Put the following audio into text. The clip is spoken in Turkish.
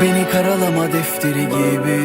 beni karalama defteri gibi